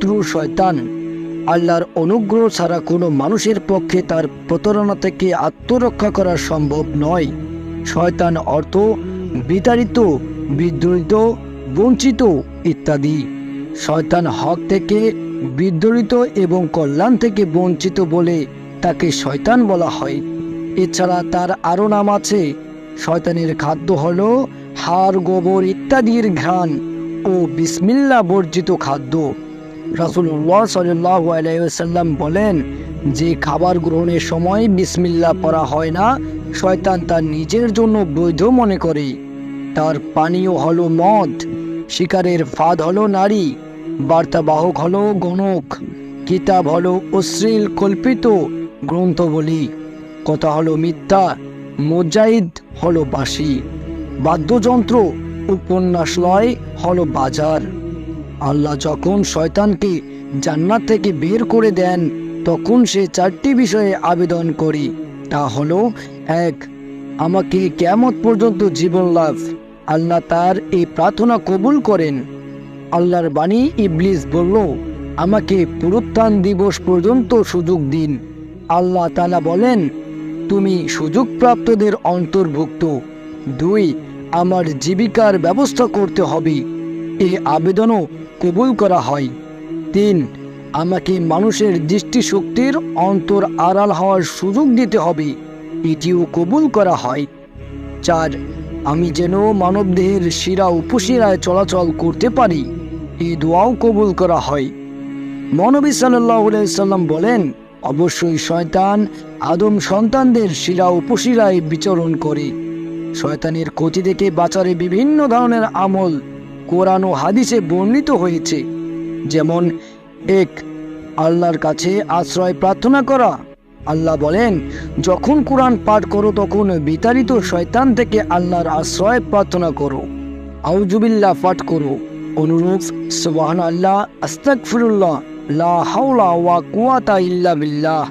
শত্রু শয়তান। আল্লাহর অনুগ্রহ ছাড়া কোনো মানুষের পক্ষে তার প্রতারণা থেকে আত্মরক্ষা করা সম্ভব নয়। শয়তান অর্থ বিতাড়িত, বিদ্রোহিত, বঞ্চিত ইত্যাদি। শয়তান হক থেকে বিদ্রোহিত এবং কল্যাণ থেকে বঞ্চিত বলে তাকে শয়তান বলা হয়। এছাড়া তার আরও নাম আছে, শয়তানের খাদ্য হল হাড়, গোবর ইত্যাদির ঘ্রাণ ও বিসমিল্লা বর্জিত খাদ্য। রাসুল্লাহ সাল্লাহ আলাইসাল্লাম বলেন, যে খাবার গ্রহণের সময় বিসমিল্লা পড়া হয় না, শয়তান তার নিজের জন্য বৈধ মনে করে। তার পানীয় হলো মদ, শিকারের ফাঁদ হলো নারী, বার্তাবাহক হলো গণক, কিতাব হলো অশ্লীল কল্পিত গ্রন্থ বলি কথা হলো মিথ্যা মোজাইদ হলো বাসি বাদ্যযন্ত্র, উপন্যাস লয় হলো বাজার। আল্লাহ যখন শয়তানকে জান্নাত থেকে বের করে দেন, তখন সে চারটি বিষয়ে আবেদন করি। তা হলো, এক, আমাকে কেমত পর্যন্ত জীবন লাভ। আল্লাহ তার এই প্রার্থনা কবুল করেন। আল্লাহর বাণী ইবলিস বলল, আমাকে পুরুত্থান দিবস পর্যন্ত সুযোগ দিন। আল্লাহ তালা বলেন, তুমি সুযোগপ্রাপ্তদের অন্তর্ভুক্ত। দুই, আমার জীবিকার ব্যবস্থা করতে হবে। এ আবেদনও কবুল করা হয়। তিন, আমাকে মানুষের দৃষ্টিশক্তির অন্তর আড়াল হওয়ার সুযোগ দিতে হবে। এটিও কবুল করা হয়। চার, আমি যেন মানবদেহের শিরা উপশিরায় চলাচল করতে পারি। এই দোয়াও কবুল করা হয়। মনবী সাল্লাহ সাল্লাম বলেন, অবশ্যই শয়তান আদম সন্তানদের শিরা উপশিরায় বিচরণ করে। শয়তানের ক্ষতি থেকে বাঁচারে বিভিন্ন ধরনের আমল কোরআন ও হাদিসে বর্ণিত হয়েছে, যেমন, এক, আল্লাহর কাছে আশ্রয় প্রার্থনা করা। আল্লাহ বলেন, যখন কোরআন পাঠ করো, তখন বিতাড়িত শয়তান থেকে আল্লাহর আশ্রয় প্রার্থনা করো। আউজুবিল্লাহ পাঠ করো। অনুরূপ সুবাহান আল্লাহ আস্তাকফিরুল্লাহ লা হাওলা ওয়া কুয়াতা ইল্লা বিল্লাহ।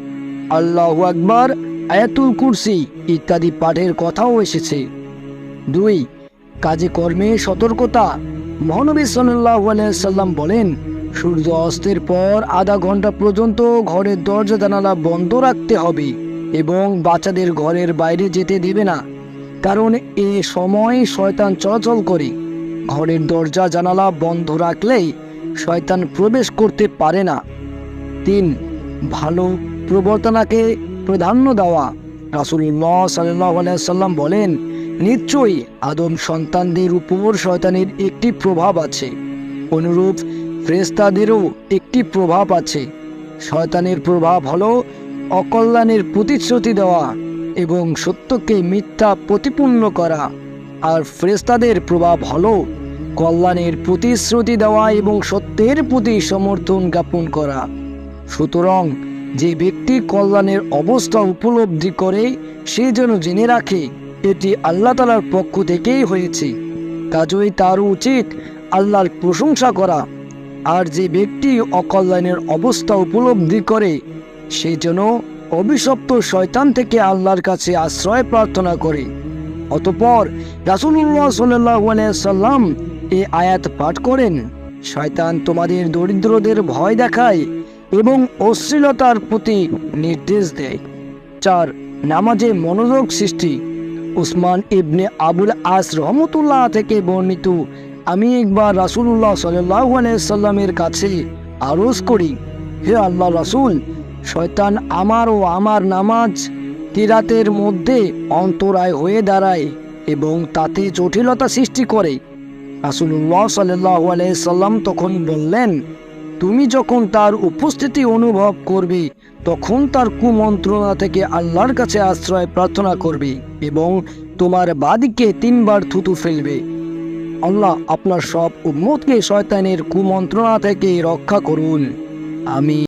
আল্লাহু আকবার, আয়াতুল কুরসি, ইত্যাদি পাঠের কথাও এসেছে। দুই, কাজে কর্মে সতর্কতা মহানবী সাল্লাম বলেন, সূর্য অস্তের পর আধা ঘণ্টা পর্যন্ত ঘরের দরজা জানালা বন্ধ রাখতে হবে এবং বাচ্চাদের ঘরের বাইরে যেতে দেবে না, কারণ এ সময় শয়তান চলাচল করে। ঘরের দরজা জানালা বন্ধ রাখলেই শয়তান প্রবেশ করতে পারে না। তিন, ভালো প্রবর্তনাকে প্রাধান্য দেওয়া। রাসুল্লাহ সাল্লাহ সাল্লাম বলেন নিশ্চয়ই আদম সন্তানদের উপর শয়তানের একটি প্রভাব আছে। অনুরূপ ফ্রেস্তাদেরও একটি প্রভাব আছে। শয়তানের প্রভাব হল অকল্যাণের প্রতিশ্রুতি দেওয়া এবং সত্যকে মিথ্যা প্রতিপূর্ণ করা। আর ফ্রেস্তাদের প্রভাব হল কল্যাণের প্রতিশ্রুতি দেওয়া এবং সত্যের প্রতি সমর্থন জ্ঞাপন করা। সুতরাং যে ব্যক্তি কল্যাণের অবস্থা উপলব্ধি করে, সে যেন জেনে রাখে এটি আল্লাহ তালার পক্ষ থেকেই হয়েছে। কাজই তার উচিত আল্লাহর প্রশংসা করা। আর যে ব্যক্তি অকল্যাণের অবস্থা উপলব্ধি করে, সে যেন অভিশপ্ত শয়তান থেকে আল্লাহর কাছে আশ্রয় প্রার্থনা করে। অতপর রাসুল্লাহ সাল্লাহ সাল্লাম এ আয়াত পাঠ করেন, শয়তান তোমাদের দরিদ্রদের ভয় দেখায় এবং অশ্লীলতার প্রতি নির্দেশ দেয়। চার, নামাজে মনোযোগ সৃষ্টি। উসমান ইবনে আবুল আস রহমতুল্লাহ থেকে বর্ণিত। আমি একবার রাসুল্লাহ সাল্লাহ সাল্লামের কাছে আরজ করি, হে আল্লাহ রাসুল, শয়তান আমার ও আমার নামাজ কিরাতের মধ্যে অন্তরায় হয়ে দাঁড়ায় এবং তাতে জটিলতা সৃষ্টি করে। রাসুল্লাহ সাল্লাহ সাল্লাম তখন বললেন তুমি যখন তার উপস্থিতি অনুভব করবে, তখন তার কুমন্ত্রণা থেকে আল্লাহর কাছে আশ্রয় প্রার্থনা করবে এবং তোমার বাদিকে তিনবার থুতু ফেলবে। আল্লাহ আপনার সব উম্মতকে শয়তানের কুমন্ত্রণা থেকে রক্ষা করুন। আমি